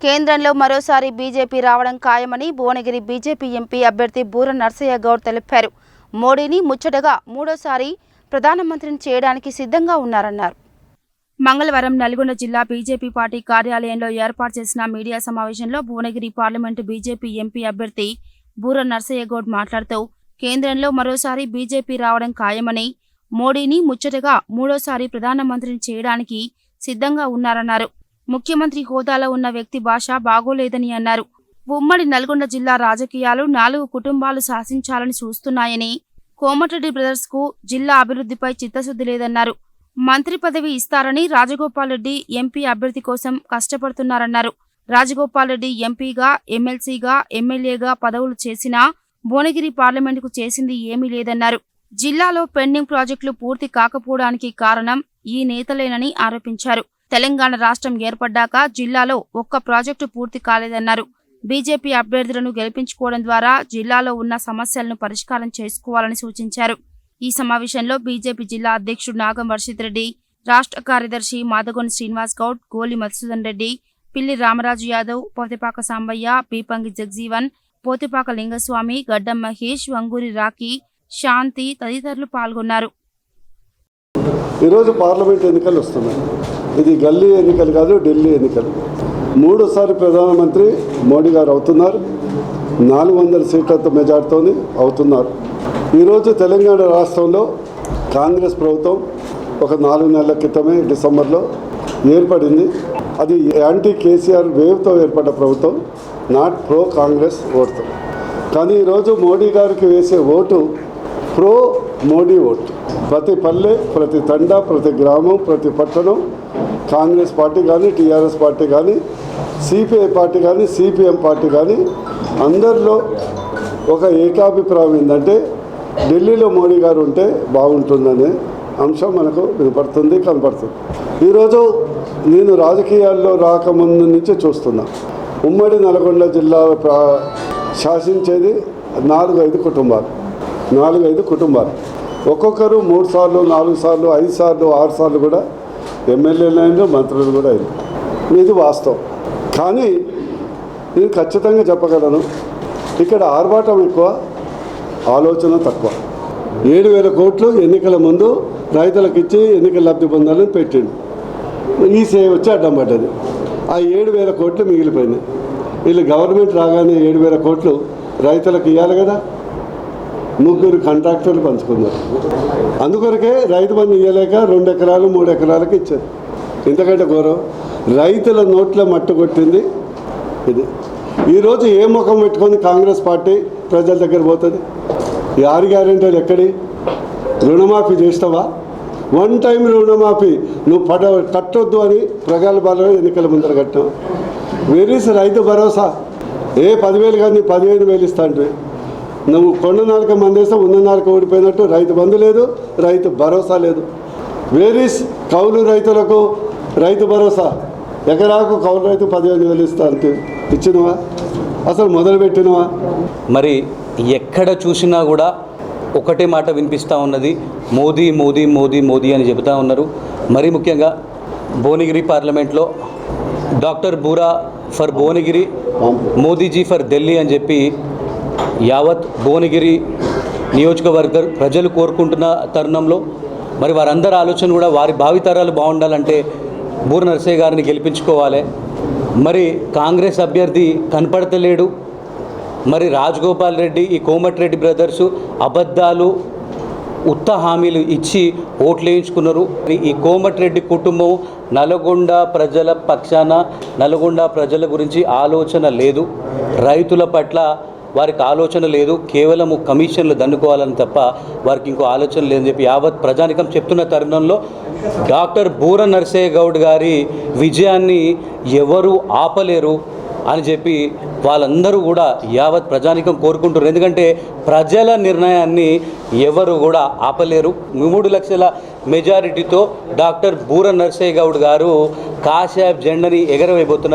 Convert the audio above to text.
కేంద్రంలో మరోసారి బీజేపీ రావడం ఖాయమని భువనగిరి బీజేపీ ఎంపీ అభ్యర్థి బూర నర్సయ్య గౌడ్ తెలిపారు. మోడీని ముచ్చటగా మూడోసారి ప్రధానమంత్రిని చేయడానికి సిద్ధంగా ఉన్నారన్నారు. మంగళవారం నల్గొండ జిల్లా బీజేపీ పార్టీ కార్యాలయంలో ఏర్పాటు చేసిన మీడియా సమావేశంలో భువనగిరి పార్లమెంటు బీజేపీ ఎంపీ అభ్యర్థి బూర నర్సయ్య గౌడ్ మాట్లాడుతూ కేంద్రంలో మరోసారి బీజేపీ రావడం ఖాయమని మోడీని ముచ్చటగా మూడోసారి ప్రధానమంత్రిని చేయడానికి సిద్ధంగా ఉన్నారన్నారు. ముఖ్యమంత్రి హోదాలో ఉన్న వ్యక్తి భాష బాగోలేదని అన్నారు. ఉమ్మడి నల్గొండ జిల్లా రాజకీయాలు నాలుగు కుటుంబాలు శాసించాలని చూస్తున్నాయని కోమటిరెడ్డి బ్రదర్స్కు జిల్లా అభివృద్ధిపై చిత్తశుద్ధి లేదన్నారు. మంత్రి పదవి ఇస్తారని రాజగోపాల్ రెడ్డి ఎంపీ అభ్యర్థి కోసం కష్టపడుతున్నారన్నారు. రాజగోపాల్ రెడ్డి ఎంపీగా ఎమ్మెల్సీగా ఎమ్మెల్యేగా పదవులు చేసినా భువనగిరి పార్లమెంటుకు చేసింది ఏమీ లేదన్నారు. జిల్లాలో పెండింగ్ ప్రాజెక్టులు పూర్తి కాకపోవడానికి కారణం ఈ నేతలేనని ఆరోపించారు. తెలంగాణ రాష్ట్రం ఏర్పడ్డాక జిల్లాలో ఒక్క ప్రాజెక్టు పూర్తి కాలేదన్నారు. బీజేపీ అభ్యర్థులను గెలిపించుకోవడం ద్వారా జిల్లాలో ఉన్న సమస్యలను పరిష్కారం చేసుకోవాలని సూచించారు. ఈ సమావేశంలో బీజేపీ జిల్లా అధ్యక్షుడు నాగం వర్షిత్ రెడ్డి రాష్ట్ర కార్యదర్శి మాదగొని శ్రీనివాస్ గౌడ్ గోలి మధుసూదన్ రెడ్డి పిల్లి రామరాజు యాదవ్ పోతిపాక సాంబయ్య పీపంగి జగ్జీవన్ పోతిపాక లింగస్వామి గడ్డం మహేష్ వంగూరి రాఖీ శాంతి తదితరులు పాల్గొన్నారు. ఈరోజు పార్లమెంట్ ఎన్నికలు వస్తున్నాయి. ఇది గల్లీ ఎన్నికలు కాదు ఢిల్లీ ఎన్నికలు. మూడోసారి ప్రధానమంత్రి మోడీ గారు అవుతున్నారు. నాలుగు వందల సీట్లతో మెజార్టీతో అవుతున్నారు. ఈరోజు తెలంగాణ రాష్ట్రంలో కాంగ్రెస్ ప్రభుత్వం ఒక నాలుగు నెలల క్రితమే డిసెంబర్లో ఏర్పడింది. అది యాంటీ కేసీఆర్ వేవ్తో ఏర్పడ్డ ప్రభుత్వం నాట్ ప్రో కాంగ్రెస్ ఓటు. కానీ ఈరోజు మోడీ గారికి వేసే ఓటు ప్రో మోడీ ఓటు. ప్రతి పల్లె ప్రతి తండ ప్రతి గ్రామం ప్రతి పట్టణం కాంగ్రెస్ పార్టీ కానీ టీఆర్ఎస్ పార్టీ కానీ సిపిఐ పార్టీ కానీ సిపిఎం పార్టీ కానీ అందరిలో ఒక ఏకాభిప్రాయం ఏంటంటే ఢిల్లీలో మోడీ గారు ఉంటే బాగుంటుందనే అంశం మనకు వినపడుతుంది కనపడుతుంది. ఈరోజు నేను రాజకీయాల్లో రాకముందు నుంచే చూస్తున్నా. ఉమ్మడి నల్గొండ జిల్లా ప్రా- శాసించేది నాలుగు ఐదు కుటుంబాలు. నాలుగు ఐదు కుటుంబాలు. ఒక్కొక్కరు మూడు సార్లు నాలుగు సార్లు ఐదు సార్లు ఆరు సార్లు కూడా ఎమ్మెల్యేలు మంత్రులు కూడా అయినారు ఇది వాస్తవం. కానీ నేను ఖచ్చితంగా చెప్పగలను ఇక్కడ ఆర్భాటం ఎక్కువ ఆలోచన తక్కువ. ఏడు వేల కోట్లు ఎన్నికల ముందు రైతులకు ఇచ్చి ఎన్నికల లబ్ధి పొందాలని పెట్టిండు. ఈ సేవ వచ్చి అడ్డం పడ్డది. ఆ ఏడు వేల కోట్లు మిగిలిపోయినాయి. వీళ్ళు గవర్నమెంట్ రాగానే ఏడు వేల కోట్లు రైతులకు ఇవ్వాలి కదా. ముగ్గురు కాంట్రాక్టర్లు పంచుకున్నారు. అందుకొరకే రైతు బంధు ఇవ్వలేక రెండు ఎకరాలు మూడు ఎకరాలకు ఇచ్చారు. ఎందుకంటే గౌరవం రైతుల నోట్ల మట్టు కొట్టింది ఇది. ఈరోజు ఏ ముఖం పెట్టుకొని కాంగ్రెస్ పార్టీ ప్రజల దగ్గర పోతుంది? ఈ ఆరు గ్యారెంటీలు ఎక్కడి? రుణమాఫీ చేస్తావా? వన్ టైం రుణమాఫీ నువ్వు పడ కట్టొద్దు అని ప్రగల్భాలు ఎన్నికల ముందర కట్టావు. వెరీస్ రైతు భరోసా. ఏ పదివేలు కానీ పదిహేను వేలు ఇస్తా అంటే నువ్వు కొండ నాలుక మందేస్తే ఉన్న నాలుక ఓడిపోయినట్టు రైతు బంధు లేదు రైతు భరోసా లేదు. వేరీస్ కౌలు రైతులకు రైతు భరోసా? ఎకరాకు కౌలు రైతు పదిహేను వేలు ఇస్తా అంటే ఇచ్చినవా? అసలు మొదలు పెట్టినవా మరి ఎక్కడ చూసినా కూడా ఒకటే మాట వినిపిస్తూ ఉన్నది మోదీ మోదీ మోదీ మోదీ అని చెబుతూ ఉన్నారు. మరీ ముఖ్యంగా భువనగిరి పార్లమెంట్లో doctor Boora for Bhuvanagiri Modi ji for Delhi అని చెప్పి యావత్ భువనగిరి నియోజకవర్గ ప్రజలు కోరుకుంటున్న తరుణంలో మరి వారందరి ఆలోచన కూడా వారి భావితరాలు బాగుండాలంటే బూర నరసయ్య గారిని గెలిపించుకోవాలి. మరి కాంగ్రెస్ అభ్యర్థి కనపడతలేడు. మరి రాజగోపాల్ రెడ్డి ఈ కోమటిరెడ్డి బ్రదర్సు అబద్ధాలు ఉత్త హామీలు ఇచ్చి ఓట్లు వేయించుకున్నారు ఈ కోమటిరెడ్డి కుటుంబం నల్గొండ ప్రజల పక్షాన నల్గొండ ప్రజల గురించి ఆలోచన లేదు. రైతుల పట్ల వారికి ఆలోచన లేదు కేవలము కమిషన్లు దండుకోవాలని తప్ప వారికి ఇంకో ఆలోచన లేదని చెప్పి యావత్ ప్రజానికం చెప్తున్న తరుణంలో డాక్టర్ బూర నరసయ్య గౌడ్ గారి విజయాన్ని ఎవరు ఆపలేరు అని చెప్పి వాళ్ళందరూ కూడా యావత్ ప్రజానికం కోరుకుంటున్నారు. ఎందుకంటే ప్రజల నిర్ణయాన్ని ఎవరు కూడా ఆపలేరు. మూడు లక్షల మెజారిటీతో డాక్టర్ బూర నరసయ్య గౌడ్ గారు కాషాయ్ జెండని ఎగరవేయబోతున్నారు.